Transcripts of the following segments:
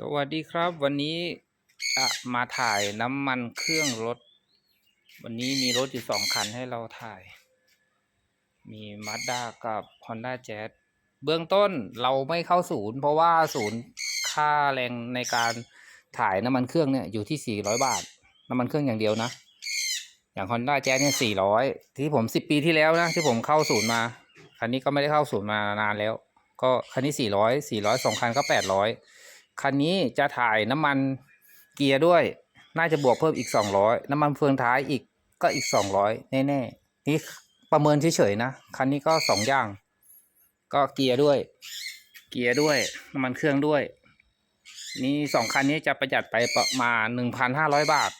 สวัสดีครับ วันนี้จะมาถ่ายน้ำมันเครื่องรถ วันนี้มีรถอยู่สองคันให้เราถ่าย มี Mazda กับ Honda Jazz เบื้องต้นเราไม่เข้าศูนย์ เพราะว่าศูนย์ค่าแรงในการถ่ายน้ำมันเครื่องเนี่ยอยู่ที่ 400 บาท น้ำมันเครื่องอย่างเดียวนะ อย่าง Honda Jazz เนี่ย 400 ที่ผม 10 ปีที่แล้วนะที่ผมเข้าศูนย์มา คันนี้ก็ไม่ได้เข้าศูนย์มานานแล้ว ก็คันนี้ 400 400สองคันก็ 800 คันนี้จะถ่ายน้ำมันเกียร์ด้วย น่าจะบวกเพิ่มอีก 200 น้ำมันเฟืองท้ายอีกก็อีก 200 แน่ๆนี่ประเมินเฉยๆนะ คันนี้ก็สองอย่าง ก็เกียร์ด้วย เกียร์ด้วย น้ำมันเครื่องด้วย นี่สองคันนี้จะประหยัดไปประมาณ 1,500 บาท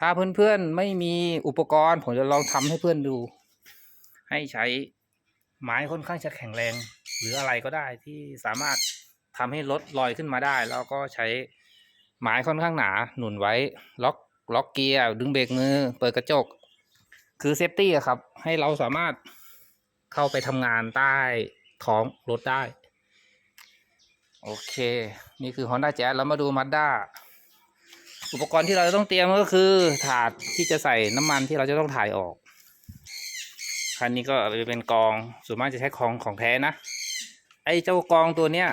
ถ้าเพื่อนๆไม่มีอุปกรณ์ผมจะลองทำให้เพื่อนดู ให้ใช้ไม้ค่อนข้างจะแข็งแรง หรืออะไรก็ได้ที่สามารถ ทำให้รถลอยขึ้นมาได้ แล้วก็ใช้ไม้ค่อนข้างหนาหนุนไว้ ล็อกล็อกเกียร์ดึงเบรกมือ เปิดกระจก คือเซฟตี้ครับ ให้เราสามารถเข้าไปทำงานใต้ท้องรถได้ โอเค นี่คือ Honda Jazz แล้วมาดู Mazda อุปกรณ์ที่เราจะต้องเตรียมก็คือ ถาดที่จะใส่น้ำมันที่เราจะต้องถ่ายออก คันนี้ก็จะเป็นกองส่วนมากจะใช้ของของแท้นะ ไอ้เจ้ากองตัวเนี้ย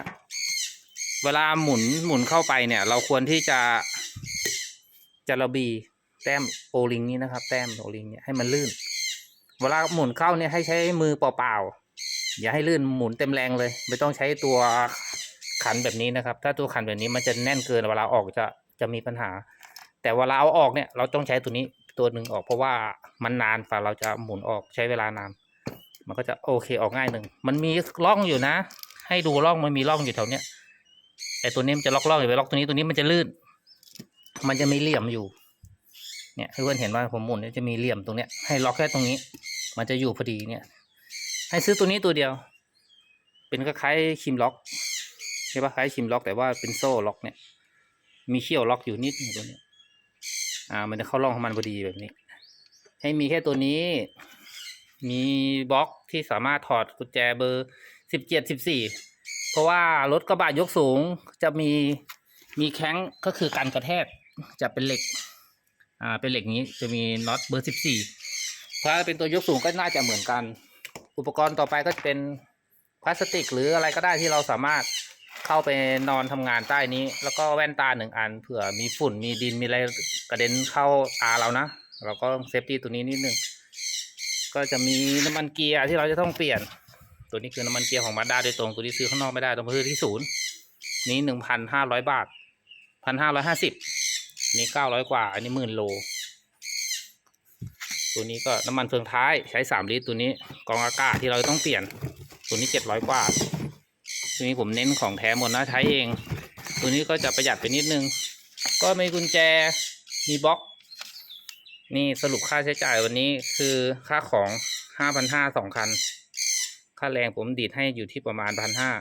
เวลาหมุนหมุนเข้าไปเนี่ย เราควรที่จะจะระบีแต้มโอลิงนี้นะครับ แต้มโอลิงเนี่ยให้มันลื่น เวลาหมุนเข้าเนี่ยให้ใช้มือเปล่าๆอย่าให้ลื่นหมุนเต็มแรงเลย ไม่ต้องใช้ตัวขันแบบนี้นะครับ ถ้าตัวขันแบบนี้มันจะแน่นเกินเวลาออกจะจะมีปัญหา แต่เวลาเอาออกเนี่ย เราต้องใช้ตัวนี้ตัวหนึ่งออกเพราะว่ามันนานฝ่าเราจะหมุนออกใช้เวลานาน มันก็จะโอเคออกง่ายหนึ่งมันมีร่องอยู่นะ ให้ดูร่องมันมีร่องอยู่แถวเนี้ย อตัวนี้มันจะล็อกร่องอยู่ไปล็อกตัวนี้ตัวนี้มันจะลื่น มันจะมีเหลี่ยมอยู่ เนี่ยให้เพื่อนเห็นว่าผมหมุนเนี่ยจะมีเหลี่ยมตรงเนี้ยให้ล็อกแค่ตรงนี้ มันจะอยู่พอดีเนี่ย ให้ซื้อตัวนี้ตัวเดียว เป็นคล้ายๆคิมล็อกใช่ปะคล้ายคิมล็อกแต่ว่าเป็นโซ่ล็อกเนี่ย มีเขี้ยวล็อกอยู่นิดหนึงตัวนี้อ่า มันจะเข้าร่องของมันพอดีแบบนี้ ให้มีแค่ตัวนี้ มีบล็อกที่สามารถถอดกุญแจเบอร์สิบเจ็ดสิบสี่ เพราะว่ารถกระบะยกสูงจะมีมีแข้งก็คือการกระแทกจะเป็นเหล็ก อ่าเป็นเหล็กนี้จะมีน็อตเบอร์สิบสี่ถ้าเป็นตัวยกสูงก็น่าจะเหมือนกัน อุปกรณ์ต่อไปก็จะเป็นพลาสติกหรืออะไรก็ได้ที่เราสามารถเข้าไปนอนทำงานใต้นี้ แล้วก็แว่นตาหนึ่งอันเผื่อมีฝุ่นมีดินมีอะไรกระเด็นเข้าตาเรานะเราก็เซฟตี้ตัวนี้นิดนึงก็จะมีน้ำมันเกียร์ที่เราจะต้องเปลี่ยน ตัวนี้คือน้ำมันเกียร์ของมาด้าโดยตรงตัวนี้ซื้อข้างนอกไม่ได้ต้องไปซื้อที่ศูนย์นี้หนึ่งพันห้าร้อยบาทพันห้าร้อยห้าสิบนี้เก้าร้อยกว่า อันนี้หมื่นโล ตัวนี้ก็น้ำมันเฟืองท้ายใช้สามลิตรตัวนี้กองอากาศที่เราต้องเปลี่ยน ตัวนี้เจ็ดร้อยกว่า ตัวนี้ผมเน้นของแท้หมดนะใช้เอง ตัวนี้ก็จะประหยัดไปนิดนึง ก็มีกุญแจมีบล็อก นี่สรุปค่าใช้จ่ายวันนี้คือค่าของห้าพันห้าสองคัน ค่าแรงผมดีดให้อยู่ที่ประมาณพันห้า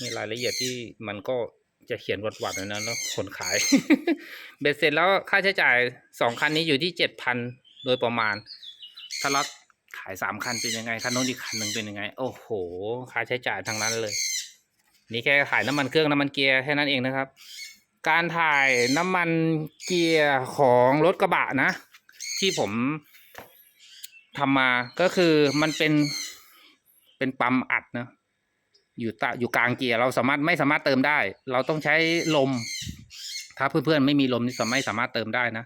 นี่รายละเอียดที่มันก็จะเขียนวัดวัดนะเนาะคนขาย เบ็ดเสร็จแล้วค่าใช้จ่ายสองคันนี้อยู่ที่เจ็ดพันโดยประมาณถ้าล็อตขายสามคันเป็นยังไงคันโน้นอีกคันหนึ่งเป็นยังไง โอ้โห ค่าใช้จ่ายทางนั้นเลย นี่แค่ขายน้ำมันเครื่องน้ำมันเกียร์แค่นั้นเองนะครับ การถ่ายน้ำมันเกียร์ของรถกระบะนะ ที่ผมทำมาก็คือมันเป็น เป็นปั๊มอัดนะอยู่ตะอยู่กลางเกียร์เราสามารถไม่สามารถเติมได้ เราต้องใช้ลม ถ้าเพื่อนๆไม่มีลมนี่ไม่สามารถเติมได้นะ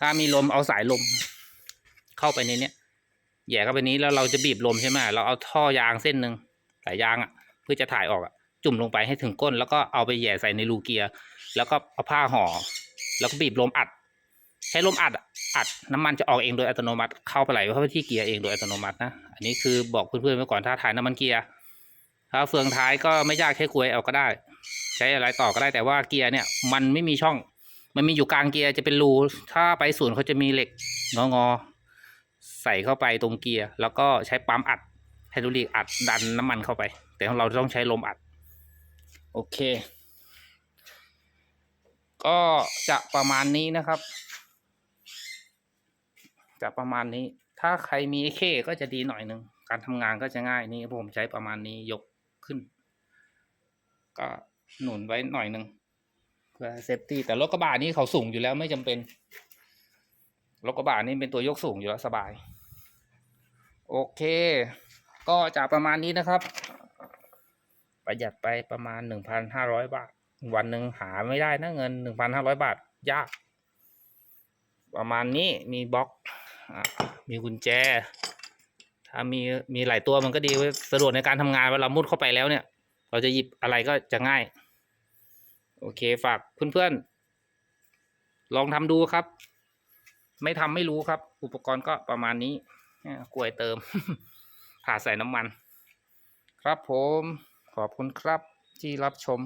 ถ้ามีลมเอาสายลม เข้าไปในเนี้ยแหย่เข้าไปนี้แล้วเราจะบีบลมใช่ไหมเราเอาท่อยางเส้นหนึ่งสายยางอะ เพื่อจะถ่ายออกอะ จุ่มลงไปให้ถึงก้น แล้วก็เอาไปแหย่ใส่ในรูเกียร์ แล้วก็เอาผ้าห่อ แล้วก็บีบลมอัด ช้ลมอัดอัดน้ำมันจะออกเองโดยอัตโนมัติเข้าไปไหลเข้าไปที่เกียร์เองโดยอัตโนมัตินะอันนี้คือบอกเพื่อนๆไว้ก่อนถ้าถ่ายน้ำมันเกียร์ถ้าเฟืองท้ายก็ไม่ยากแค่กลวยเอาก็ได้ ใช้อะไรต่อก็ได้แต่ว่าเกียร์เนี่ยมันไม่มีช่อง มันมีอยู่กลางเกียร์จะเป็นรูถ้าไปศูนย์เขาจะมีเหล็กงอๆใส่เข้าไปตรงเกียร์แล้วก็ใช้ปั๊มอัดไฮดรอลิกอัดดันน้ำมันเข้าไป แต่ของเราต้องใช้ลมอัด โอเค ก็จะประมาณนี้นะครับ จะประมาณนี้ ถ้าใครมีเคก็จะดีหน่อยหนึ่งการทำงานก็จะง่ายนี่ผมใช้ประมาณนี้ยกขึ้น ก็หนุนไว้หน่อยหนึ่งเพื่อเซฟตี้แต่รถกระบะนี่เขาสูงอยู่แล้วไม่จำเป็นรถกระบะนี่เป็นตัวยกสูงอยู่แล้วสบาย โอเค ก็จะประมาณนี้นะครับ ประหยัดไปประมาณหนึ่งพันห้าร้อยบาท วันหนึ่งหาไม่ได้นะเงินหนึ่งพันห้าร้อยบาท ยาก ประมาณนี้มีบล็อก มีกุญแจ ถ้ามีมีหลายตัวมันก็ดีสะดวกในการทำงานเวลามุดเข้าไปแล้วเนี่ย เราจะหยิบอะไรก็จะง่าย โอเคฝากเพื่อนๆ ลองทำดูครับ ไม่ทำไม่รู้ครับ อุปกรณ์ก็ประมาณนี้กล้วยเติม ผ่าใส่น้ำมัน ครับผมขอบคุณครับที่รับชม